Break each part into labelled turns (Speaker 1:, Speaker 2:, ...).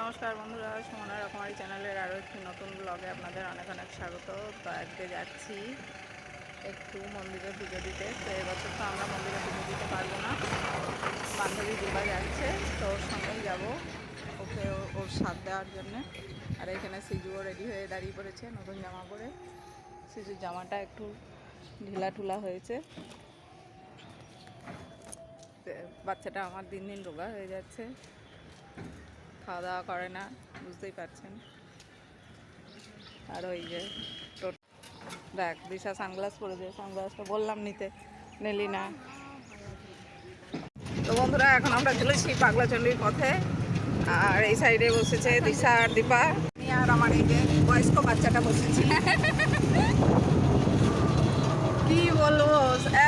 Speaker 1: নমস্কার বন্ধুরা, সুমনা রকমারি চ্যানেলের আরও একটি নতুন ব্লগে আপনাদের অনেক অনেক স্বাগত। তো আজকে যাচ্ছি একটু মন্দিরে পুজো দিতে। তো এবছর তো আমরা মন্দিরে পুজো দিতে পারব না। বান্ধবী দিবা যাচ্ছে, তো ওর সঙ্গেই যাব, ওকে ওর সাথ দেওয়ার জন্যে। আর এখানে সিজুও রেডি হয়ে দাঁড়িয়ে পড়েছে, নতুন জামা পরে। সিজুর জামাটা একটু ঢিলা ঢুলা হয়েছে বাচ্চাটা আমার দিন দিন রোগা হয়ে যাচ্ছে। খাওয়া দাওয়া করে না, বুঝতেই পারছেন। আর ওই যে দেখ, দিশা সানগ্লাস পরে যে সানগ্লাসটা বললাম নিতে, নিলি না। তো বন্ধুরা, এখন আমরা চলেছি পাগলাচণ্ডীর পথে, আর এই সাইডে বসেছে দিশা আর দীপা। আর আমার এই যে বয়স্ক বাচ্চাটা বসেছি। কি বলব,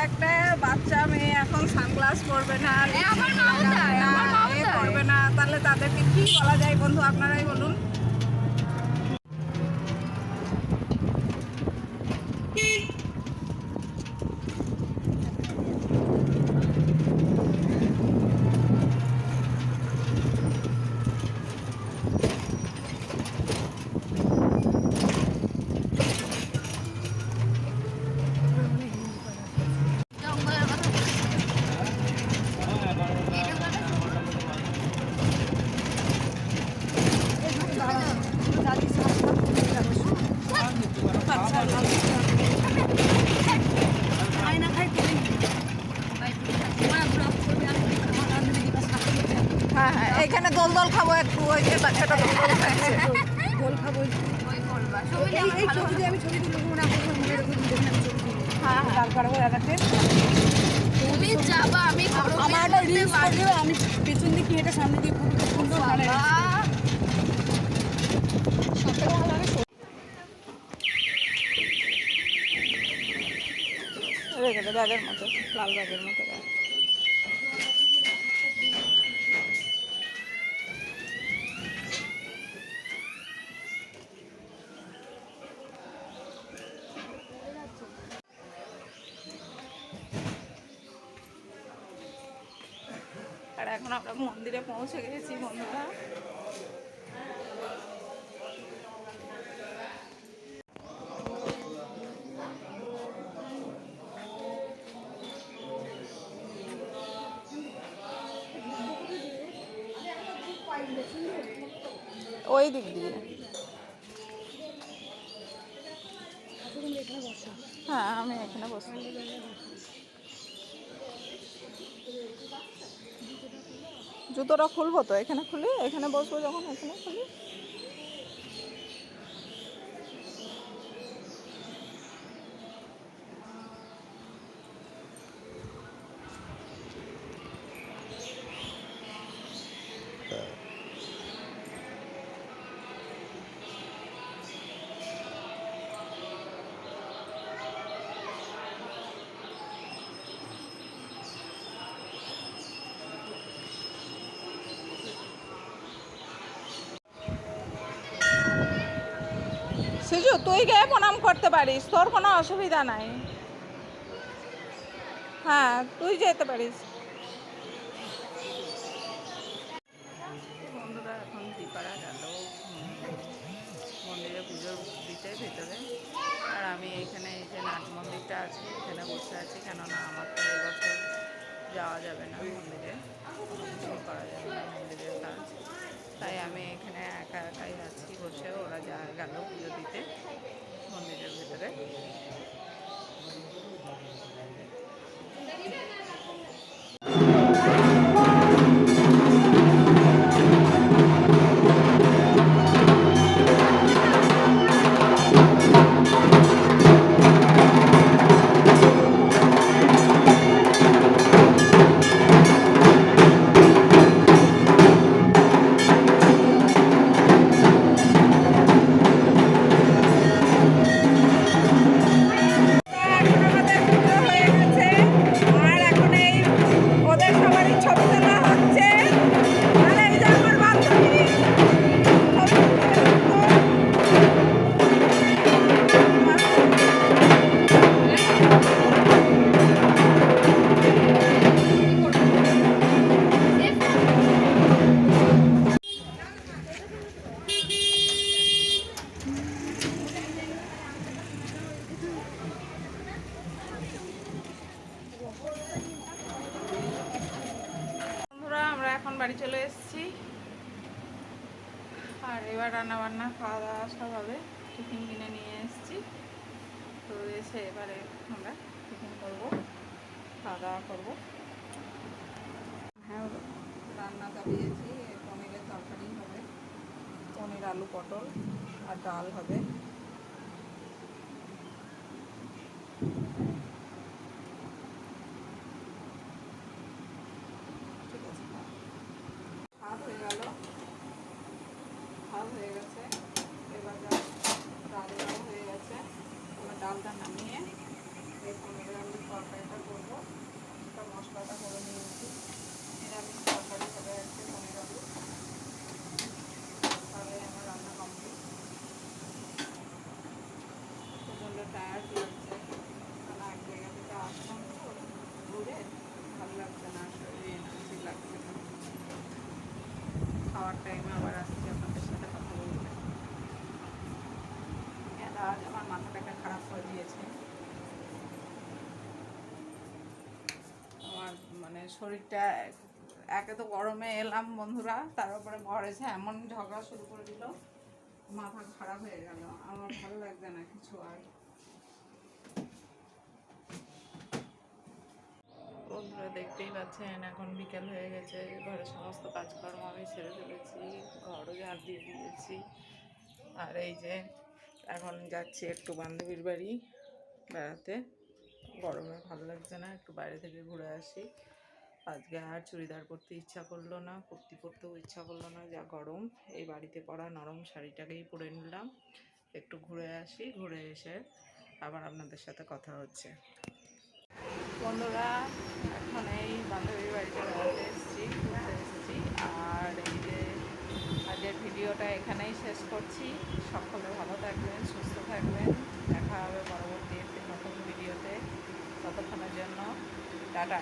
Speaker 1: একটা বাচ্চা মেয়ে এখন সানগ্লাস পরবে না। তাদেরকে কি বলা যায় বন্ধু আপনারাই বলুন
Speaker 2: জঙ্গলের কথা বলছি। এইটার কথা
Speaker 1: এইখানে দোল দোল খাব একটু ওই যে বাচ্চাটা দোল দোল খাচ্ছে
Speaker 3: খাব
Speaker 2: করবা।
Speaker 3: এই এই ছবি আমি ছবি তুলবো করব মনে রেখে দিই আমি ছবি তুলবো।
Speaker 1: হ্যাঁ
Speaker 3: ওই
Speaker 2: তুমি যাবা, আমি করব।
Speaker 3: আমার একটা রিলস করে দেবে আমি পেছন দিকে হেঁটে সামনে দিয়ে ফটো সুন্দর
Speaker 1: দে ব্যাগের মতো লাল ব্যাগের মতো। এখন আমরা মন্দিরে পৌঁছে গেছি বন্ধুরা। ওই দিক দিয়ে। হ্যাঁ আমি এখানে বসি জুতোটা খুলবো তো? এখানে খুলি এখানে বসবো যখন এখানে খুলি। তুই গিয়ে প্রণাম করতে পারিস, তোর কোনো অসুবিধা নাই। হ্যাঁ তুই যেতে পারিস। বন্ধুরা, এখন দীপারা গেল। মন্দিরে পুজো দিতে ভেতরে। আর আমি এখানে এই যে নাট মন্দিরটা আছে, এখানে বসে আছি, কেননা আমার তো এবছর যাওয়া যাবে না মন্দিরে। করা যাবে না মন্দিরের কাজ তাই আমি এখানে একা একাই আছি বসে ওরা যা গেল। আর এবার রান্না বান্না খাওয়া দাওয়া সব হবে। টিফিন কিনে নিয়ে এসেছি। তো এসে এবারে আমরা টিফিন করব খাওয়া দাওয়া করব। হ্যাঁ রান্না চাপিয়েছি পনিরের তরকারি হবে, পনির, আলু, পটল আর ডাল হবে ঠিক আছে ভাত হয়ে গেল ভাত হয়ে গেছে এবার যা ডালটাও হয়ে গেছে এবার ডালটা নামিয়ে এই পনেরো আলুর তরকারিটা করব একটা মশলাটা করে নিয়েছি নিরামিষ তরকারি হবে আজকে পনেরো আলু তাহলে আমার রান্না কমপ্লিট প্রচণ্ড টায়ার্ড লাগছে কারণ এক জায়গা থেকে আসলাম তো ঘুরে ভালো লাগছে না শরীরে এনার্জি লাগছে না খাওয়ার টাইমে আবার আসছি আপনাদের সাথে কথা বলতে আজ আমার মাথাটাকে খারাপ করে দিয়েছে আমার মানে শরীরটা একে তো গরমে এলাম বন্ধুরা তার উপরে ঘরেছে এমন ঝগড়া শুরু করে দিল মাথা খারাপ হয়ে গেল আমার ভালো লাগছে না কিছু আর বন্ধুরা দেখতেই পাচ্ছেন, এখন বিকেল হয়ে গেছে। ঘরে সমস্ত কাজকর্ম আমি ছেড়ে ফেলেছি, ঘরও ঝাড় দিয়ে দিয়েছি। আর এই যে, এখন যাচ্ছি একটু বান্ধবীর বাড়ি বেড়াতে। গরমে ভালো লাগছে না, একটু বাইরে থেকে ঘুরে আসি। আজকে আর চুড়িদার পরতে ইচ্ছা করল না, কুর্তি পরতেও ইচ্ছা করল না, যা গরম। এই বাড়িতে পরা নরম শাড়িটাকেই পরে নিলাম। একটু ঘুরে আসি, ঘুরে এসে আবার আপনাদের সাথে কথা হচ্ছে। বন্ধুরা, এখন এই বান্ধবীর বাড়িতে বেড়াতে এসেছি, ঘুরতে এসেছি। আর এই যে আজকের ভিডিওটা এখানেই শেষ করছি। সকলে ভালো থাকবেন, সুস্থ থাকবেন। দেখা হবে পরবর্তী একটি নতুন ভিডিওতে। ততক্ষণের জন্য, টাটা।